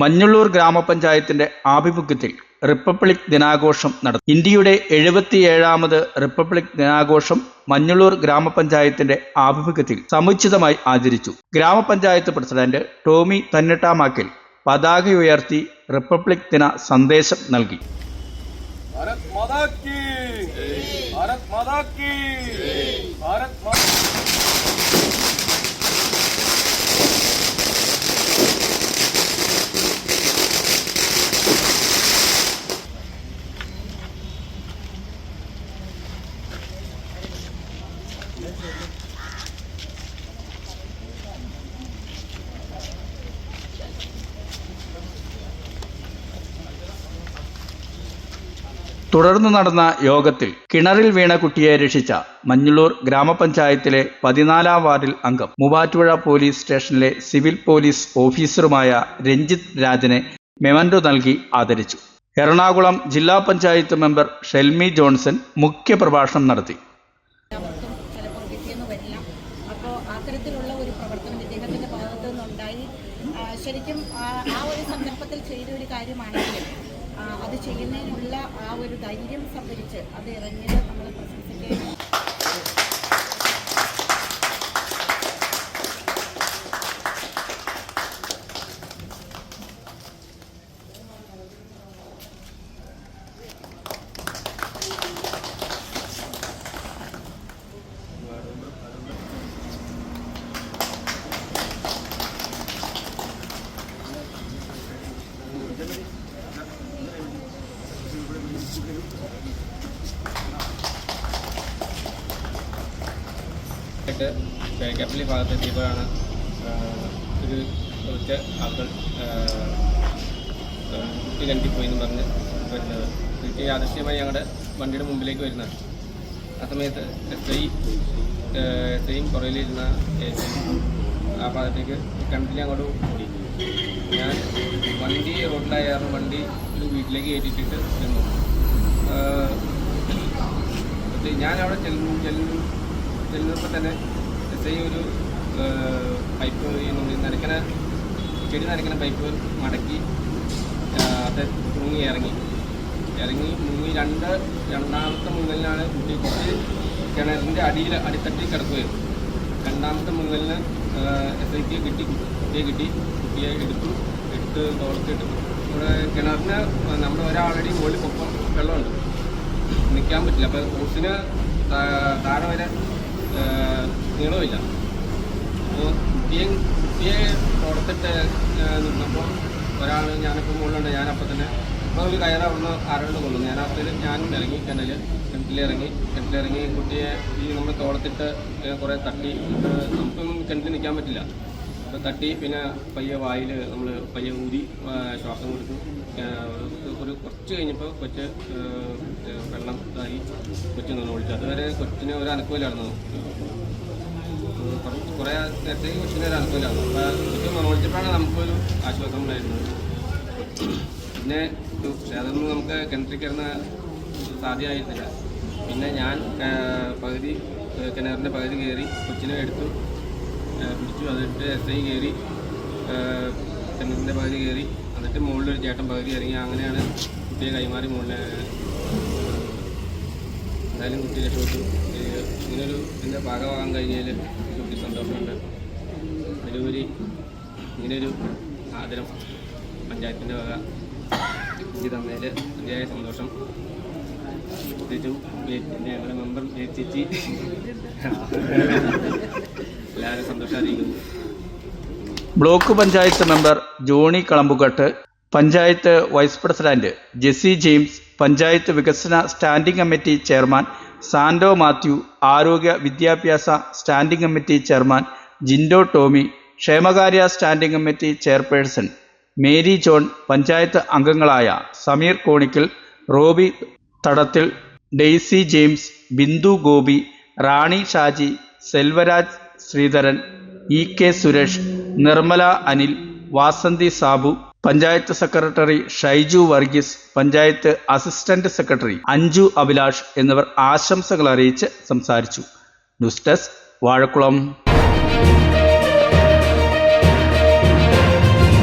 മഞ്ഞുള്ളൂർ ഗ്രാമപഞ്ചായത്തിന്റെ ആഭിമുഖ്യത്തിൽ റിപ്പബ്ലിക് ദിനാഘോഷം നടന്നു ഇന്ത്യയുടെ എഴുപത്തിയേഴാമത് റിപ്പബ്ലിക് ദിനാഘോഷം മഞ്ഞുള്ളൂർ ഗ്രാമപഞ്ചായത്തിന്റെ ആഭിമുഖ്യത്തിൽ സമുചിതമായി ആചരിച്ചു. ഗ്രാമപഞ്ചായത്ത് പ്രസിഡന്റ് ടോമി തന്നിട്ടാമാക്കൽ പതാക ഉയർത്തി റിപ്പബ്ലിക് ദിന സന്ദേശം നൽകി. ഭാരത് മാതാ ഭാരത് മാതാ തുടർന്ന് നടന്ന യോഗത്തിൽ കിണറിൽ വീണ കുട്ടിയെ രക്ഷിച്ച മഞ്ഞുള്ളൂർ ഗ്രാമപഞ്ചായത്തിലെ പതിനാലാം വാർഡിൽ അംഗം മൂവാറ്റുപുഴ പോലീസ് സ്റ്റേഷനിലെ സിവിൽ പോലീസ് ഓഫീസറുമായ രഞ്ജിത് രാജനെ മെമന്റോ നൽകി ആദരിച്ചു. എറണാകുളം ജില്ലാ പഞ്ചായത്ത് മെമ്പർ ഷെൽമി ജോൺസൺ മുഖ്യപ്രഭാഷണം നടത്തി. ആ ഒരു സന്ദർഭത്തിൽ ചെയ്ത ഒരു കാര്യമാണെങ്കിൽ അത് ചെയ്യുന്നതിനുള്ള ആ ഒരു ധൈര്യം സംഭരിച്ച് അത് ഇറങ്ങിയത് നമ്മൾ പ്രശംസിക്കുകയാണ് ആയിട്ട് കപ്പലി ഭാഗത്തെത്തിയപ്പോഴാണ് ഒരു കുറച്ച് ആളുകൾ കുട്ടി കണ്ടിപ്പോയി എന്ന് പറഞ്ഞ് വരുന്നത്. കുട്ടി യാദൃശ്യമായി ഞങ്ങളുടെ വണ്ടിയുടെ മുമ്പിലേക്ക് വരുന്നത് ആ സമയത്ത് എസ് ഐയും പുറകിലിരുന്ന ആ ഭാഗത്തേക്ക് കണ്ടില്ല അങ്ങോട്ട് ഓടി. ഞാൻ വണ്ടി റോഡിലായിരുന്നു. വണ്ടി ഒരു വീട്ടിലേക്ക് കയറ്റിയിട്ട് ചെന്നു. ഞാൻ അവിടെ ചെല്ലും ചെല്ലുന്നു. ചെല്ലുന്നപ്പോൾ തന്നെ എസ് ഐ ഒരു പൈപ്പ് ഈ നനയ്ക്കണ ചെടി നനയ്ക്കണ പൈപ്പ് മടക്കി അത് മുങ്ങി ഇറങ്ങി. ഇറങ്ങി മുങ്ങി രണ്ട് രണ്ടാമത്തെ മുങ്ങലിനാണ് കുട്ടി കുറച്ച് കിണറിന്റെ അടിയിൽ അടിത്തട്ടിൽ കിടക്കുകയായിരുന്നു രണ്ടാമത്തെ മുങ്ങലിന് എസ് ഐക്ക് കിട്ടി കുട്ടിയെ കിട്ടി. കുട്ടിയെ എടുത്തു എടുത്ത് തോളത്തിട്ടു ഇവിടെ കിണറിന് നമ്മുടെ ഒരാളടി മുകളിൽ കൊപ്പം വെള്ളമുണ്ട്. നിൽക്കാൻ പറ്റില്ല. അപ്പോൾ ഓസിന് താഴെ വരെ നീളമില്ല. അപ്പോൾ കുട്ടിയെ കുട്ടിയെ പുറത്തിട്ട് നിന്നപ്പോൾ ഒരാൾ ഞാനിപ്പോൾ മുകളിലുണ്ട് ഞാനപ്പോൾ തന്നെ അപ്പോൾ ഒരു കയറ് അവിടുന്ന് ആരോട് കൊള്ളുന്നു ഞാൻ അപ്പോൾ ഞാനും ഇറങ്ങി കിണൽ കിണറ്റിലിറങ്ങി കിണറ്റിലിറങ്ങി കുട്ടിയെ ഈ നമ്മൾ തോളത്തിട്ട് കുറേ തട്ടി നമുക്കൊന്നും കിണറ്റിൽ നിൽക്കാൻ പറ്റില്ല. തട്ടി പിന്നെ പയ്യെ വായിൽ നമ്മൾ പയ്യെ ഊതി ശ്വാസം കൊടുത്തു. കുറച്ച് കഴിഞ്ഞപ്പോൾ കൊച്ച് വെള്ളം ഇതായി കൊച്ചു നിന്ന് ഒഴിച്ചു അതുവരെ കൊച്ചിന് ഒരു അനക്കമില്ലായിരുന്നു കുറച്ച് കുറേ നേരത്തേക്ക് കൊച്ചിന് ഒരു അനക്കമില്ലായിരുന്നു അപ്പോൾ കൊച്ചു മനോളിച്ചപ്പോഴാണ് നമുക്കൊരു ആശ്വാസം ഉണ്ടായിരുന്നത്. പിന്നെ അതൊന്നും നമുക്ക് കിണറ്റിൽ കയറുന്ന സാധ്യമായിരുന്നില്ല. പിന്നെ ഞാൻ പകുതി കിണറിന്റെ പകുതി കയറി കൊച്ചിനെ എടുത്തു പിടിച്ചു. അതിട്ട് എസ് ഐ കയറി കിണറിന്റെ പകുതി കയറി എന്നിട്ട് മുകളിലൊരു ചേട്ടൻ പകുതി ഇറങ്ങി അങ്ങനെയാണ് കുട്ടിയെ കൈമാറി മുകളിൽ എന്തായാലും കുട്ടി രക്ഷപ്പെട്ടു. ഇങ്ങനൊരു ഇതിന്റെ ഭാഗമാകാൻ കഴിഞ്ഞതിൽ കുട്ടി സന്തോഷമുണ്ട്. അതിലുപരി ഇങ്ങനൊരു ആദരം പഞ്ചായത്തിന്റെ വക എനിക്ക് തന്നതിൽ അതിയായ സന്തോഷം. ഞങ്ങളുടെ മെമ്പർ ചേച്ചി. എല്ലാവരും സന്തോഷം അറിയിക്കുന്നു block panchayat member Johny Kalambukattu panchayat vice president Jessy James panchayat വികസന standing committee chairman Sando Mathew ആരോഗ്യ വിദ്യാഭ്യാസ standing committee chairman Jindo Tomy ക്ഷേമകാര്യ standing committee chairperson Mary John panchayat അംഗങ്ങളായ Sameer Konickal Roby Thadathil Daisy James Bindu Gopi Rani Shaji Selvaraj Sreedharan E K Suresh Nirmala Anil Vasanthi Sabu panchayat secretary Shaiju Varghese panchayat assistant secretary Anju Abhilash എന്നിവർ ആശംസകൾ അറിയിച്ച് സംസാരിച്ചു. News desk Vazhakkulam.